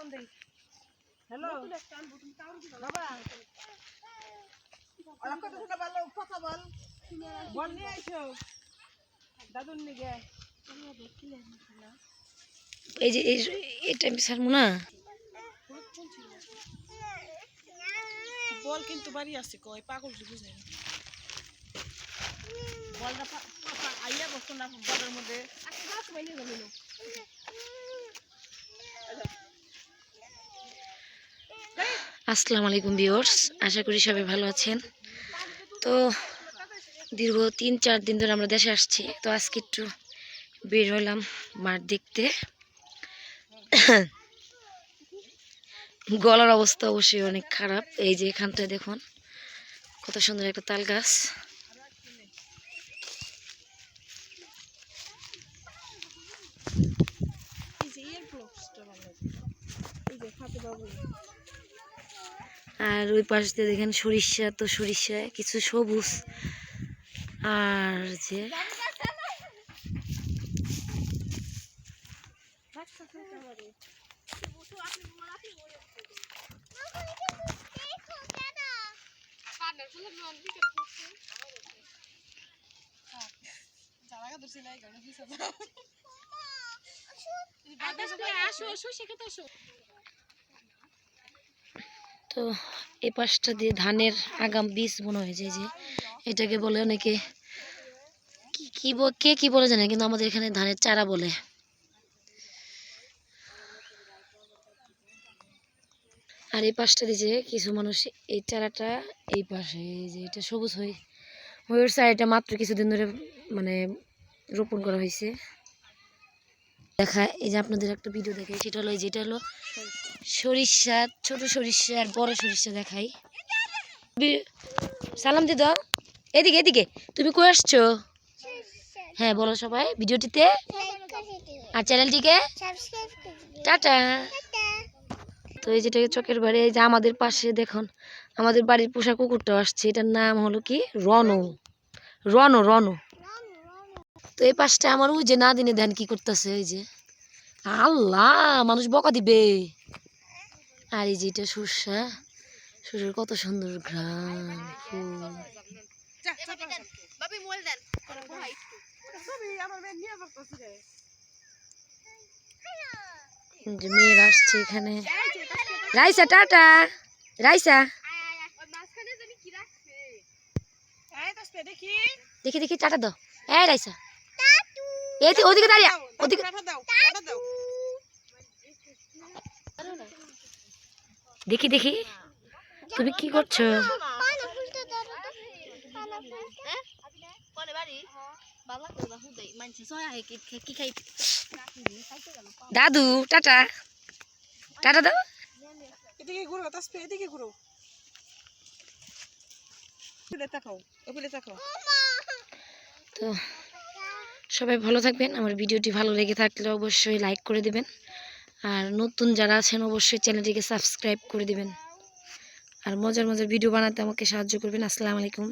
Phone দেই। Hello বাবা। ওরা কত শুনে ভালো কথা বল। বল নিয়ে আইসো। দাদুর নিগে। এই যে এই- এটা আমি ছাড়বো না? বল কিন্তু বাড়ি আছে কই পাগল বুঝাই না। বলটা পা- পা- পা- আইয়া বসতো না বলের মধ্যে। আচ্ছা তুমি নিয়ে আসসালামু আলাইকুম ভিউয়ার্স, আশা করি সবাই ভালো আছেন। তো দীর্ঘ তিন চার দিন ধরে আমরা দেশে আসছি, তো আজকে একটু বের হলাম মাঠ দেখতে। গলার অবস্থা অবশ্যই অনেক খারাপ, এই যে এখানটায় দেখুন, কত সুন্দর একটা তাল গাছ ইয়ার ব্লগসটা ভালো এই যে খাতে বাবু আর ওই পাশ দিয়ে দেখেন সরিষা তো সরিষা কিছু সবুজ। আর যে তো এই পাশটা দিয়ে ধানের আগাম বীজ মনে হয়েছে যে এটাকে বলে অনেকে কি কি কে বলে জানে, কিন্তু আমাদের এখানে ধানের চারা বলে। আর এই পাশটা দিয়ে যে কিছু মানুষ এই চারাটা এই পাশে যে এটা সবুজ হয়ে ময়ূর চারাটা মাত্র কিছুদিন ধরে মানে রোপণ করা হয়েছে। দেখা, এই যে আপনাদের একটা ভিডিও দেখে সেটা হলো যেটা হলো সরিষা, ছোট সরিষা আর বড় সরিষা দেখাই। সালাম দিদ এদিকে এদিকে। তুমি কই আসছো? হ্যাঁ বলো সবাই ভিডিওটিতে। আর চ্যানেলটিকে? টাটা। তো এই যেটাকে চকের বাড়ি, এই যে আমাদের পাশে দেখুন, আমাদের বাড়ির পোষা কুকুরটাও আসছে। এটার নাম হলো কি? রনু। রনু রনু। তো এই পাশটা আমার ওই যে না দিনে ধ্যান কি করতেছে, এই যে। আল্লাহ, মানুষ বকা দিবে। আর এই যে এটা সর্ষা সর্ষার কত সুন্দর ঘ্রাণ ফুল। মেয়েরা আসছে এখানে। রাইসা টাটা। রাইসা। দেখি। দেখি টাটা দাও। এই রাইসা। ওদিকে দাঁড়িয়ে। ওদিকে দাও টাটা দাও দেখি দেখি। তুমি কি করছ? দাদু টাটা। টাটা দাও। এদিকে ঘুরো এদিকে ঘুরো। তাকাও তাকাও তো সবাই ভালো থাকবেন। আমার ভিডিওটি ভালো লেগে থাকলে অবশ্যই লাইক করে দিবেন। আর নতুন যারা আছেন, অবশ্যই চ্যানেলটিকে সাবস্ক্রাইব করে দিবেন। আর মজার মজার ভিডিও বানাতে আমাকে সাহায্য করবেন। আসসালামু আলাইকুম।